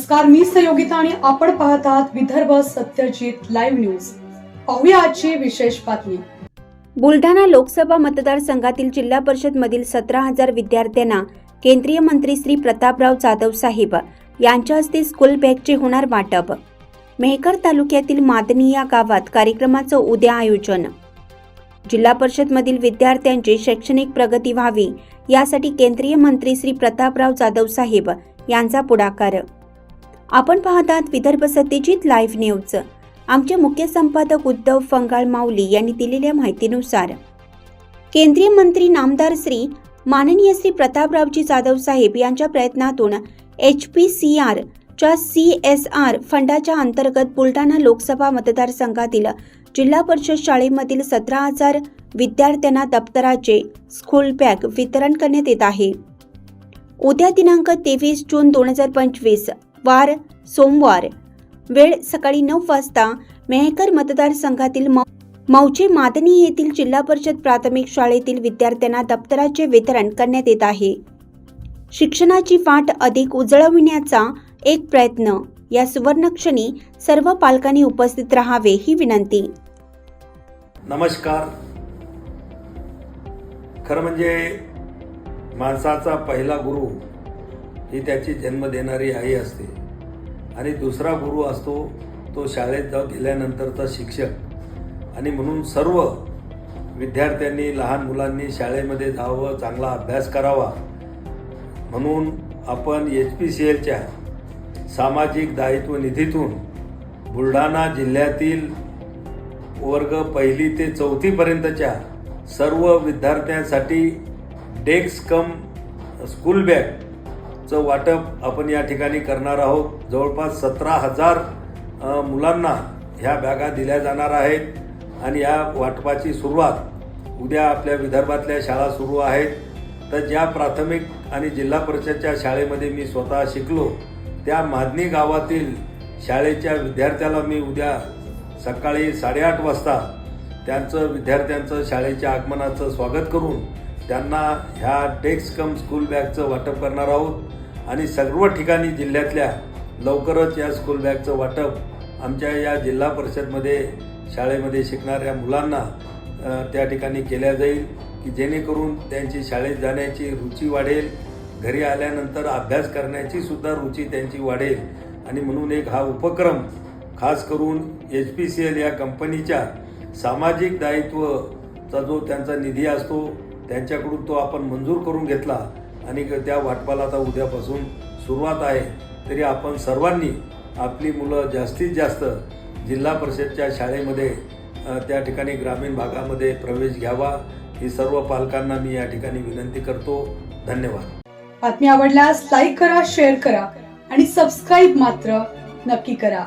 नमस्कार मी सयोगिता आणि आपण पाहत आहात विदर्भ सत्यजित लाईव्ह न्यूज. पाहूया आजची विशेष बातमी. बुलढाणा लोकसभा मतदारसंघातील जिल्हा परिषद मधील सतरा हजार विद्यार्थ्यांना केंद्रीय मंत्री श्री प्रतापराव जाधव साहेब यांच्या हस्ते स्कूल बॅगचे होणार वाटप. मेहकर तालुक्यातील मादनी या गावात कार्यक्रमाचं उद्या आयोजन. जिल्हा परिषदमधील विद्यार्थ्यांची शैक्षणिक प्रगती व्हावी यासाठी केंद्रीय मंत्री श्री प्रतापराव जाधव साहेब यांचा पुढाकार. आपण पाहतात विदर्भ सत्यजित लाईव्ह न्यूज. आमचे मुख्य संपादक उद्धव फंगाळ माऊली यांनी दिलेल्या माहितीनुसार केंद्रीय मंत्री नामदार श्री माननीय श्री प्रतापरावजी जाधव साहेब यांच्या प्रयत्नातून एच पी सी आर च्या सी एस आर फंडाच्या अंतर्गत बुलढाणा लोकसभा मतदारसंघातील जिल्हा परिषद शाळेमधील सतरा हजार विद्यार्थ्यांना दप्तराचे स्कूल बॅग वितरण करण्यात येत आहे. उद्या दिनांक तेवीस जून दोन हजार पंचवीस वार सोमवार. वेळ सकाळी नऊ वाजता मेहकर मतदारसंघातील मौ- मौजे मादनी येथील जिल्हा परिषद प्राथमिक शाळेतील विद्यार्थ्यांना दप्तराचे वितरण करण्यात येत आहे. शिक्षणाची वाट अधिक उजळविण्याचा एक प्रयत्न. या सुवर्णक्षणी सर्व पालकांनी उपस्थित राहावे ही विनंती. नमस्कार. खरं म्हणजे माणसाचा पहिला गुरु ही त्याची जन्म देणारी आई असते. आणि दुसरा गुरु असतो तो शाळेत जाऊ गेल्यानंतरचा शिक्षक. आणि म्हणून सर्व विद्यार्थ्यांनी लहान मुलांनी शाळेमध्ये जावं चांगला अभ्यास करावा. म्हणून आपण एच पी सी एलच्या सामाजिक दायित्व निधीतून बुलढाणा जिल्ह्यातील वर्ग पहिली ते चौथीपर्यंतच्या सर्व विद्यार्थ्यांसाठी डेस्क कम स्कूल बॅग चं वाटप आपण या ठिकाणी करणार आहोत. जवळपास सतरा हजार मुलांना ह्या बॅगा दिल्या जाणार आहेत. आणि या वाटपाची सुरुवात उद्या आपल्या विदर्भातल्या शाळा सुरू आहेत. तर ज्या प्राथमिक आणि जिल्हा परिषदच्या शाळेमध्ये मी स्वतः शिकलो त्या माधनी गावातील शाळेच्या विद्यार्थ्याला मी उद्या सकाळी साडेआठ वाजता त्यांचं विद्यार्थ्यांचं शाळेच्या आगमनाचं स्वागत करून त्यांना ह्या डेस्क कम स्कूल बॅगचं वाटप करणार आहोत. आणि सर्व ठिकाणी जिल्ह्यातल्या लवकरच या स्कूल बॅगचं वाटप आमच्या या जिल्हा परिषदमध्ये शाळेमध्ये शिकणाऱ्या मुलांना त्या ठिकाणी केल्या जाईल की जेणेकरून त्यांची शाळेत जाण्याची रुची वाढेल घरी आल्यानंतर अभ्यास करण्याची सुद्धा रुची त्यांची वाढेल. आणि म्हणून एक हा उपक्रम खास करून एच पी सी एल या कंपनीच्या सामाजिक दायित्वचा जो त्यांचा निधी असतो त्यांच्याकडून तो आपण मंजूर करून घेतला. आणि त्या वाटपाला आता उद्यापासून सुरुवात आहे. तरी आपण सर्वांनी आपली मुलं जास्तीत जास्त जिल्हा परिषदच्या शाळेमध्ये त्या ठिकाणी ग्रामीण भागामध्ये प्रवेश घ्यावा. ही सर्व पालकांना मी या ठिकाणी विनंती करतो. धन्यवाद. बातमी आवडल्यास लाईक करा शेअर करा आणि सबस्क्राईब मात्र नक्की करा.